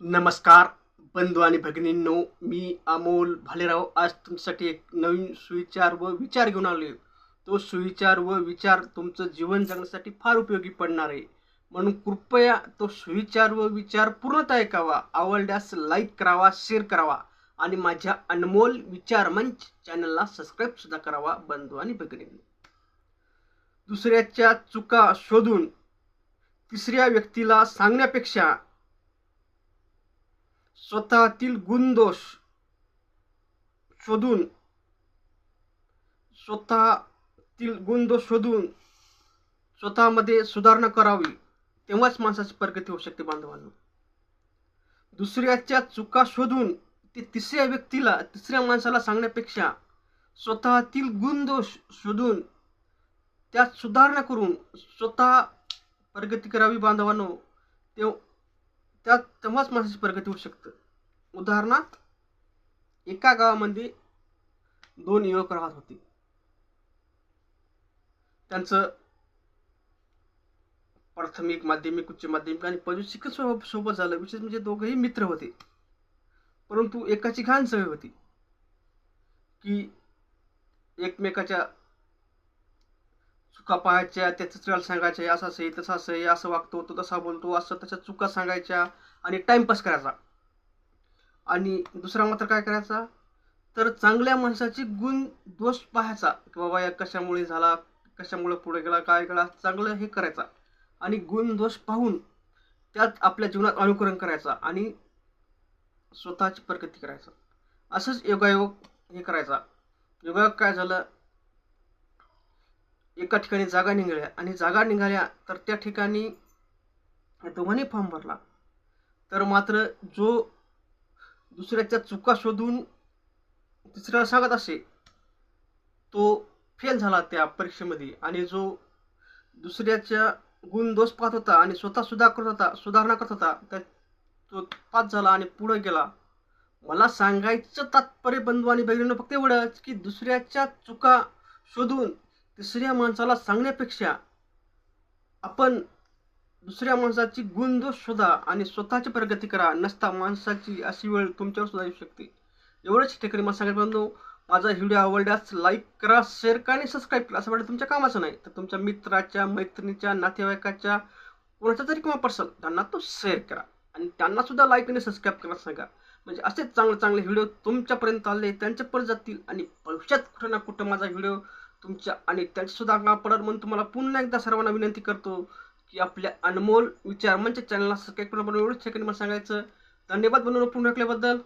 नमस्कार बंधू आणि भगिनींनो मी अमोल भालेराव. आज तुमच्यासाठी एक नवीन सुविचार व विचार घेऊन आलो तो सुविचार व विचार तुमचं जीवन जगण्यासाठी फार उपयोगी पडणार आहे. म्हणून कृपया तो सुविचार व विचार पूर्णतः ऐकावा. आवडल्यास लाईक करावा शेअर करावा आणि माझ्या अनमोल विचार मंच चॅनलला सबस्क्राईब सुद्धा करावा बंधू आणि भगिनींनो. दुसऱ्याच्या चुका शोधून तिसऱ्या व्यक्तीला सांगण्यापेक्षा स्वतःतील गुणदोष शोधून स्वतःतील गुणदोष शोधून स्वतःमध्ये सुधारणा करावी तेव्हाच माणसाची प्रगती होऊ शकते बांधवांनो. दुसऱ्याच्या चुका शोधून ते तिसऱ्या व्यक्तीला तिसऱ्या माणसाला सांगण्यापेक्षा स्वतःतील गुणदोष शोधून त्यात सुधारणा करून स्वतः प्रगती करावी बांधवांनो. तेव्हा त्यात तेव्हाच माणसाची प्रगती होऊ शकतं. उदाहरणार्थ एका गावामध्ये दोन युवक राहत होते. त्यांचं प्राथमिक माध्यमिक उच्च माध्यमिक आणि पदवी शिक्षण सोबत सोबत झालं विशेष म्हणजे दोघंही मित्र होते. परंतु एकाची घाण सवय होती की एकमेकाच्या चुका पाहायच्या त्याचं चल सांगायच्या असं असं आहे तसं असं आहे असं वागतो तो तसा बोलतो असं त्याच्या चुका सांगायच्या आणि टाइमपास करायचा. आणि दुसरा मात्र काय करायचा? तर चांगल्या माणसाची गुण दोष पाहायचा की बाबा या कशामुळे झाला कशामुळे पुढे गेला काय गेला चांगलं हे करायचा. आणि गुण दोष पाहून त्यात आपल्या जीवनात अनुकरण करायचा आणि स्वतःची प्रगती करायचा. असंच योगायोग हे करायचा. योगायोग काय झालं? एका ठिकाणी जागा निघाल्या आणि जागा निघाल्या तर त्या ठिकाणी दोघांनी फॉर्म भरला. तर मात्र जो दुसऱ्याच्या चुका शोधून तिसऱ्याला सांगत असे तो फेल झाला त्या परीक्षेमध्ये आणि जो दुसऱ्याच्या गुण दोष पाहत होता आणि स्वतः सुधार करत होता सुधारणा करत होता तर तो पास झाला आणि पुढे गेला. मला सांगायचं तात्पर्य बंधू आणि बहिणीनं फक्त एवढंच की दुसऱ्याच्या चुका शोधून तिसऱ्या माणसाला सांगण्यापेक्षा आपण दुसऱ्या माणसाची गुणदोष शोधा आणि स्वतःची प्रगती करा. नसता माणसाची अशी वेळ तुमच्यावर सुद्धा येऊ शकते. एवढंच ठिकाणी मला सांगायचं म्हणतो माझा व्हिडिओ आवडल्यास लाईक करा शेअर करा आणि सबस्क्राईब करा. असं वाटतं तुमच्या कामाचं नाही तर तुमच्या मित्राच्या मैत्रिणीच्या नातेवाईकाच्या कोणाचा तरी किंवा पर्सन त्यांना तो शेअर करा. आणि त्यांना सुद्धा लाईक आणि सबस्क्राईब करायला सांगा. म्हणजे असेच चांगले चांगले व्हिडिओ तुमच्यापर्यंत आले त्यांच्यापर्यंत जातील आणि भविष्यात कुठं ना कुठं माझा व्हिडिओ तुमच्या आणि त्यांची सुद्धा पडत म्हणून तुम्हाला पुन्हा एकदा सर्वांना विनंती करतो की आपल्या अनमोल विचार म्हणजे चॅनलला सबस्क्राईब करून एवढंच सेकंड मला सांगायचं. धन्यवाद बनवून पुन्हा ऐकल्याबद्दल